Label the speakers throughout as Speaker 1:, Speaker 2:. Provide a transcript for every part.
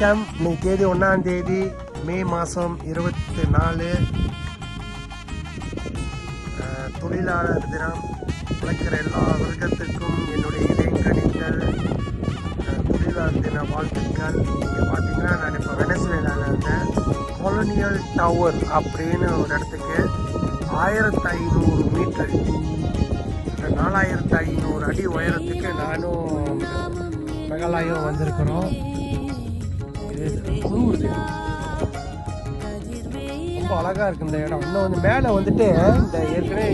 Speaker 1: வணக்கம் இன்னைக்கு தேதி ஒன்றாம் தேதி மே மாதம் இருபத்தி நாலு தொழிலாளர் தினம். உழைக்கிற எல்லா வர்க்கத்துக்கும் என்னுடைய இடைக்கணித்தல் தொழிலாளர் தின வாழ்த்துக்கள். நீங்கள் பார்த்தீங்கன்னா நான் இப்போ வெனசுவேலாவில் இருந்தேன் கொலோனியல் டவர் அப்படின்னு ஒரு இடத்துக்கு ஆயிரத்தி ஐநூறு மீட்டர் நாலாயிரத்தி ஐநூறு அடி உயரத்துக்கு நானும் மெகாலயம் வந்திருக்கிறோம். குளிருது. ரொம்ப அழகா இருக்கு இந்த இடம். இன்னும் வந்து மேலே வந்துட்டு இந்த ஏற்கனவே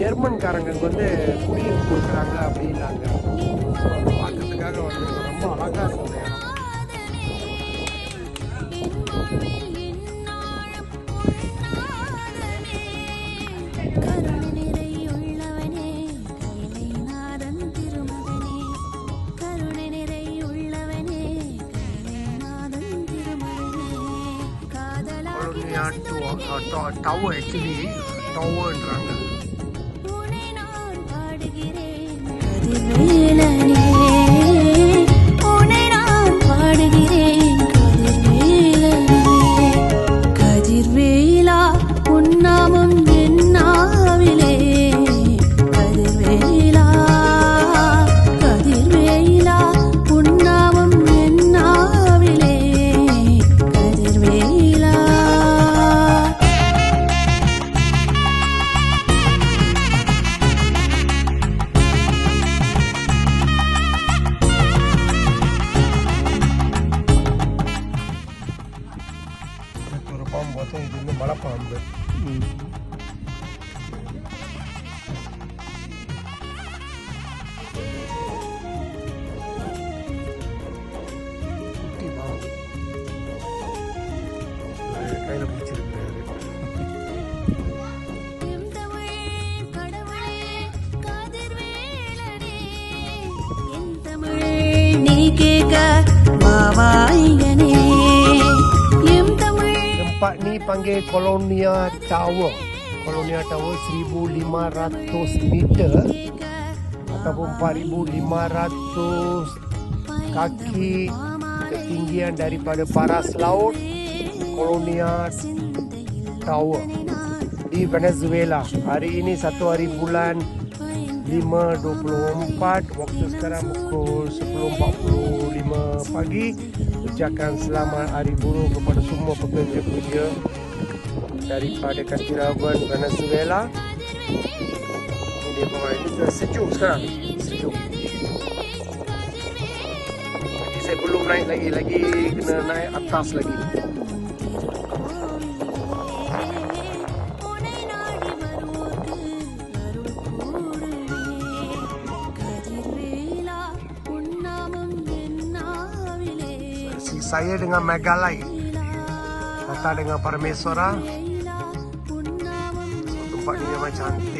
Speaker 1: ஜெர்மன்காரங்களுக்கு வந்து குடியிருப்பு கொடுக்குறாங்க அப்படின்னாங்க. பார்க்கறதுக்காக வந்து ரொம்ப அழகா இருக்கு இந்த இடம். கொலோனியா ஆக்சுவலி டவர்ன்றாங்க
Speaker 2: கேட்க வாவாயனே M Tamil
Speaker 1: Tempat ni panggil Colonia Tower. Colonia Tower 1500 meter
Speaker 2: கேட்க
Speaker 1: ataupun 4500 kaki ketinggian daripada paras laut Colonia Tower di Venezuela. Hari ini satu hari bulan 5.24 Waktu sekarang pukul 10.45 pagi. Ucapkan selamat hari buruh kepada semua pekerja-pekerja Daripada Kantiraban, Venezuela. Ini dia pemain dah sejuk sekarang. Sejuk. Saya belum naik lagi Lagi kena naik atas lagi saya dengan Megalai datang dengan
Speaker 2: Parmesora
Speaker 1: tempat ini memang cantik.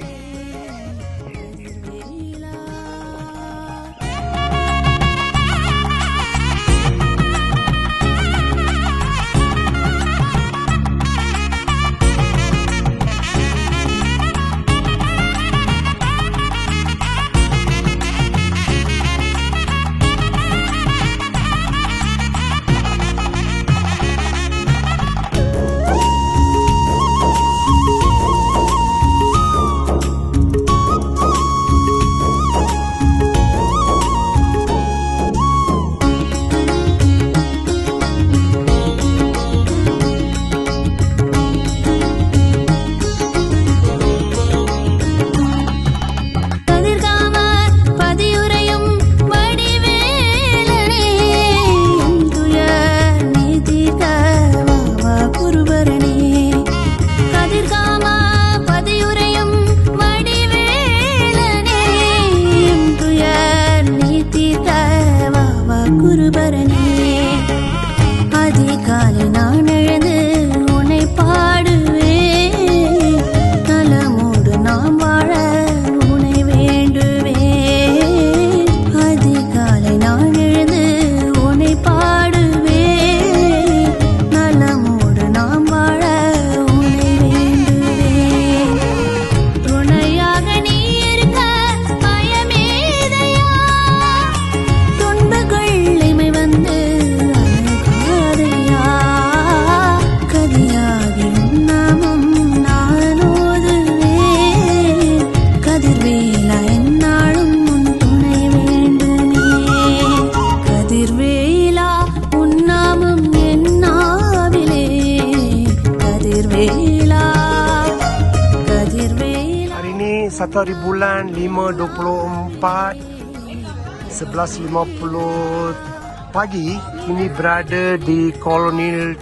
Speaker 1: Satu hari bulan 5.24 11.50 pagi kini berada di Colonial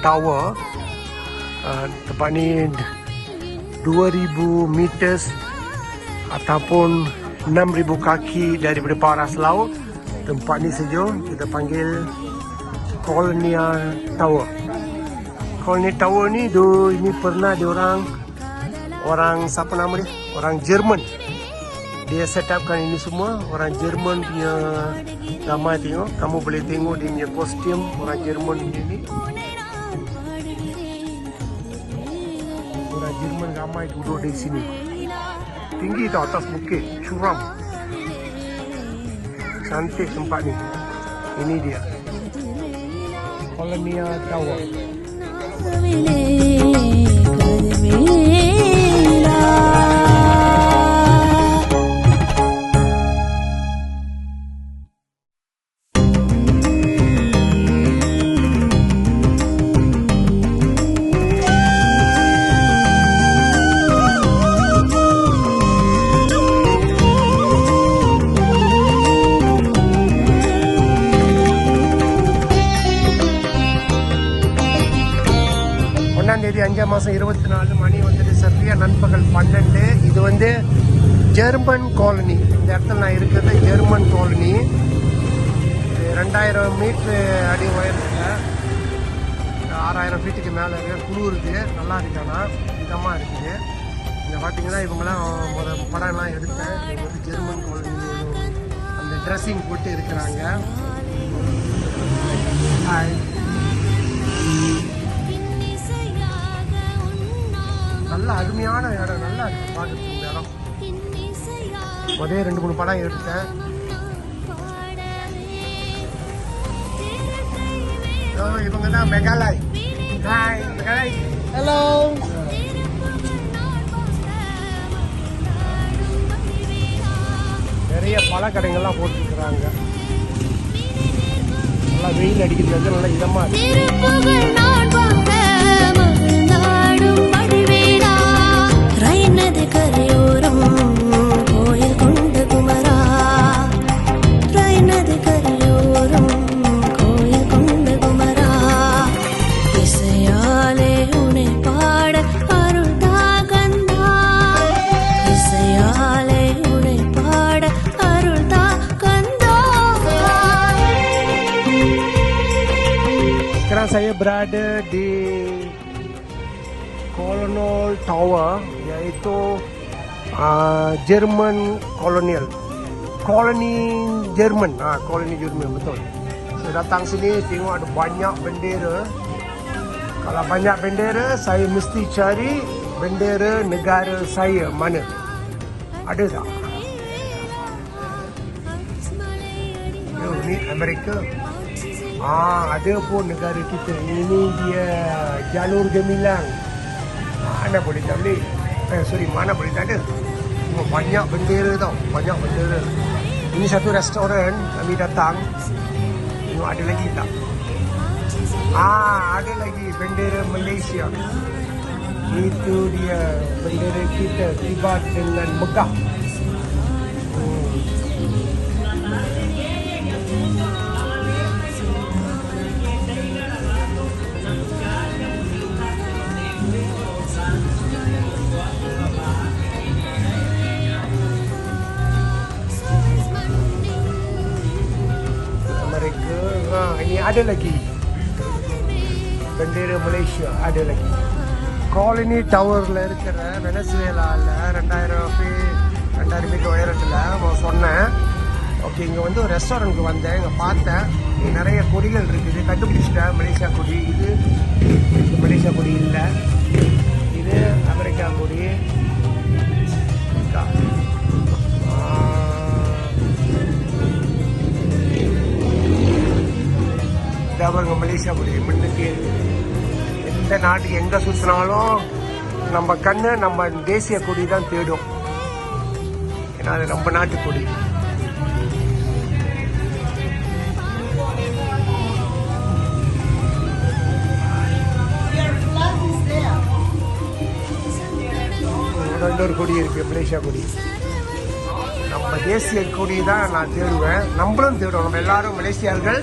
Speaker 1: Tower. Uh, tempat ni 2000 meters ataupun 6000 kaki daripada paras laut. Tempat ni saja kita panggil Colonial Tower. Colonial Tower ni do ini pernah diorang orang siapa nama dia? Orang Jerman. Dia set upkan ini semua orang Jerman punya gambar tengok. Kamu boleh tengok dia punya kostum orang Jerman punya ni. Orang Jerman ramai duduk di sini. Tinggi tau atas bukit, curam. Cantik tempat ni. Ini dia. Colonia Tower. மாதம் இருபத்தி நாலு மணி வந்துட்டு சரியா நண்பகல் பன்னெண்டு. இது வந்து German colony. இந்த இடத்துல நான் இருக்கிறது ஜெர்மன் காலனி. ரெண்டாயிரம் மீட்ரு அடி உயரத்தில். ஆறாயிரம் ஃபீட்டுக்கு மேலே இருக்குது குளிருது. நல்லா இருக்கானா ஆனால் இதமாக இருக்குது. இங்கே பார்த்தீங்கன்னா இவங்களாம் முத படம்லாம் எடுத்தேன். இது வந்து ஜெர்மன் காலனி. அந்த ட்ரெஸ்ஸிங் போட்டு இருக்கிறாங்க. ஹாய் நல்ல அருமையான இடம் நல்லா இருக்கு பார்க்கறதுக்கு இந்த இடம். முதல்ல ரெண்டு மூணு படம் எடுத்தேன் இவங்க தான் மெகாலாய். ஹாய் மெகாலாய். ஹலோ நிறைய பல கடைகள்லாம் போட்டுருக்குறாங்க. நல்லா வெயில் அடிக்கிறது நல்லா இதமா இருக்கு. Sekarang saya berada di Colonel Tower iaitu uh, Jerman Colonial. Koloni Jerman. Ah, koloni Jerman betul. Saya datang sini tengok ada banyak bendera. Kalau banyak bendera, saya mesti cari bendera negara saya mana. Ada tak? Yo, ni Amerika. Ah, ada pun negara kita. Ini dia jalur gemilang. Mana boleh tak boleh? Eh, sorry, mana boleh tak ada? Cuma banyak bendera tau. Banyak bendera. Ini satu restoran kami datang. Tengok ada lagi tak? Ah, ada lagi bendera Malaysia. Itu dia bendera kita tiba dengan megah. Ada lagi. Bendera Malaysia ada lagi. Colony டவரில் இருக்கிற வெனசுவேலாவில் ரெண்டாயிரம் ஃபீ ரெண்டாயிரம் metre உயரத்தில் சொன்னேன். Okay இங்கே வந்து ஒரு ரெஸ்டாரண்ட்டுக்கு வந்தேன். இங்கே பார்த்தேன். நிறைய கொடிகள் இருக்குது. கண்டுபிடிச்சிட்டேன் மலேசியா கொடி. இது இது மலேசியா கொடி இல்லை. இது அமெரிக்கா கொடி. இதான் பாருங்க மலேசியா கொடி முன்னுக்கு எந்த நாட்டுக்கு எங்க சுத்தினாலும் நம்ம கண்ணு நம்ம தேசிய கொடி தான் தேடும். ஏன்னா அது நம்ம நாட்டு கொடி. இன்னொரு கொடி இருக்குது மலேசியா கொடி. நம்ம தேசிய கொடி தான் நான் தேடுவேன். நம்மளும் தேடுவோம். நம்ம எல்லாரும் மலேசியர்கள்.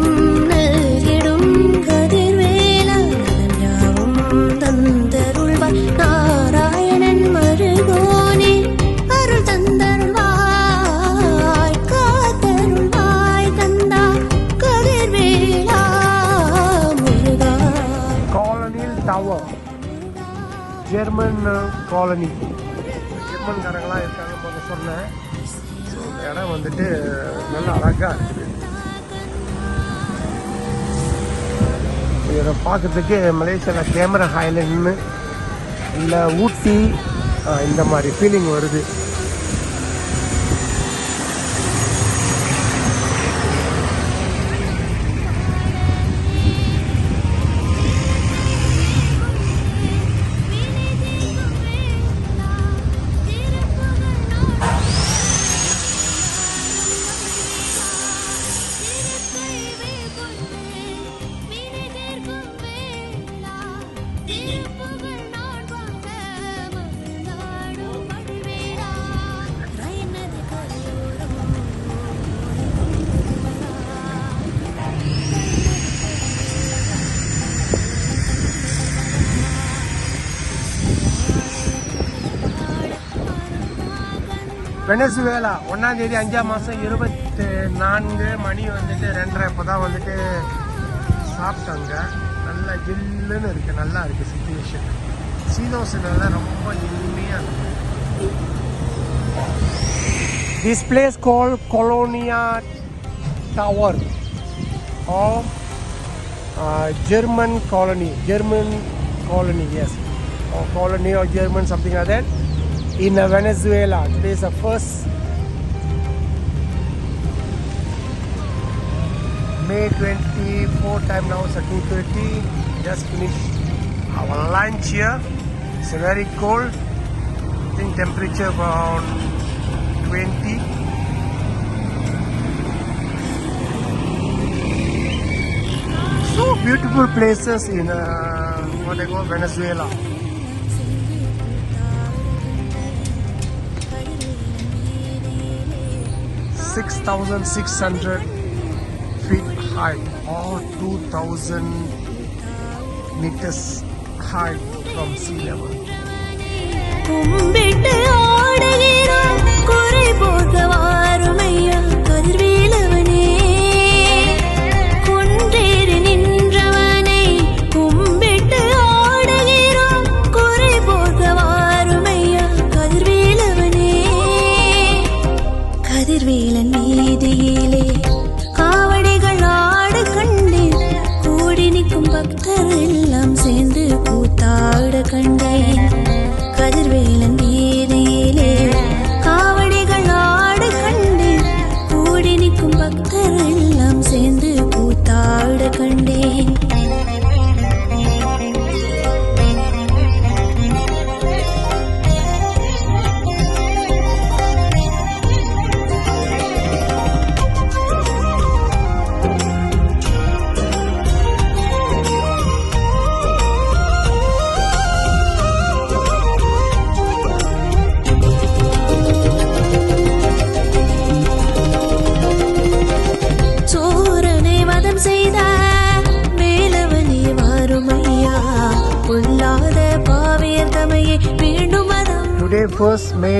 Speaker 1: காலனி. ஜெர்மன்காரங்களாம் இருக்காங்க போது சொன்னேன். ஸோ இந்த இடம் வந்துட்டு நல்லா அழகாக இருக்குது. இதை பார்க்கறதுக்கு மலேசியாவில் கேமரா ஹைலண்ட்னு இல்லை ஊட்டி இந்த மாதிரி ஃபீலிங் வருது. வெனசுவேலா ஒன்றாம் தேதி அஞ்சாம் மாதம் இருபத்தி நான்கு மணி வந்துட்டு ரெண்டரை இப்போ தான் வந்துட்டு சாப்பிட்டாங்க. நல்லா ஜில்லுன்னு இருக்குது நல்லா இருக்குது சுச்சுவேஷன் சீனோசினில் ரொம்ப இனிமையாக இருக்குது this place call Colonia Tovar of German colony German colony as colony colony German something something in Venezuela. Today is the first May 24 time now, it's at 2.30. Just finished our lunch here. It's very cold. I think temperature around 20. So beautiful places in uh, what they call Venezuela. 6,600 feet high or 2,000 meters high from sea level.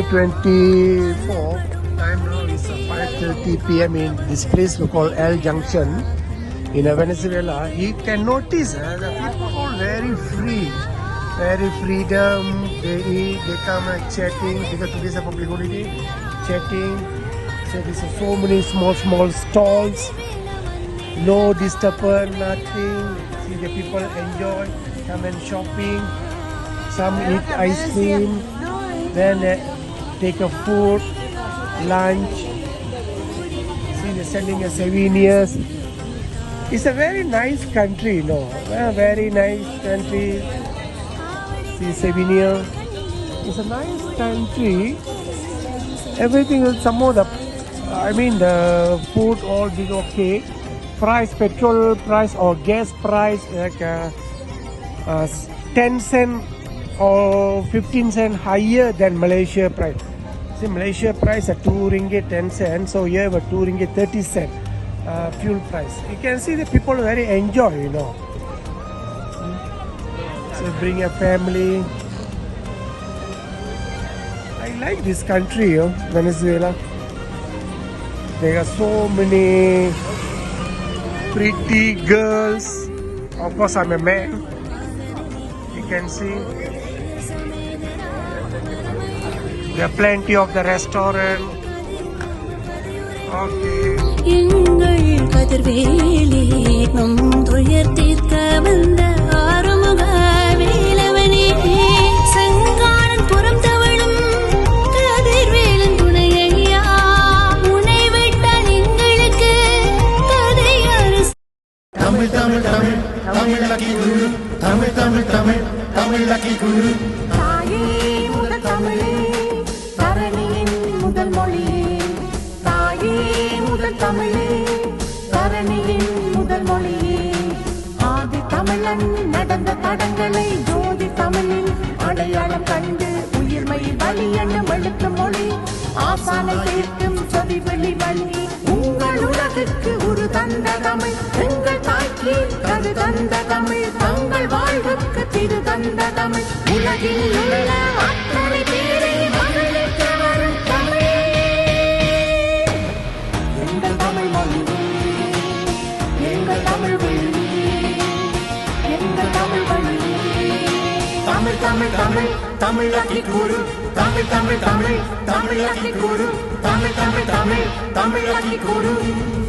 Speaker 1: May 24, time now is uh, 5:30 p.m. in this place we call El Junction in uh, Venezuela. You can notice uh, the people are very free, very freedom. They eat, they come and chatting because today is a public holiday. Chatting. So there's uh, so many small small stalls. No disturbance, nothing. See the people enjoy, come and shopping. Some eat ice cream then uh, take a food, lunch. See, they're selling a souvenirs. It's a very nice country, no? A very nice country. See, souvenir.
Speaker 2: It's a nice country. Everything is some more the, I mean the food all is okay. Price, petrol price or gas price like uh, uh, 10 cent or 15 cent higher than Malaysia price. See Malaysia price at 2 ringgit 10 cent, so here we 2 ringgit 30 cent uh, fuel price. You can see the people very enjoy, you know. So bring a family. I like this country, you know, Venezuela. There are so many pretty girls. Of course, I'm a man. You can see there are plenty of the restaurant. Okay.
Speaker 3: தந்த தமிழ் உலகில் உள்ள அத்தனை பேரை மகிழ்விக்க வரும் தமிழே. எங்கள் தமிழ் மொழி எங்கள் தமிழ் மொழியே எங்கள் தமிழ் வழியே.
Speaker 4: தமிழ் தமிழ் தமிழ் தமிழாக்கி கூறு. தமிழ் தமிழ் தமிழ் தமிழாக்கி கூறு. தமிழ் தமிழ் தமிழ் தமிழாக்கி கூறு.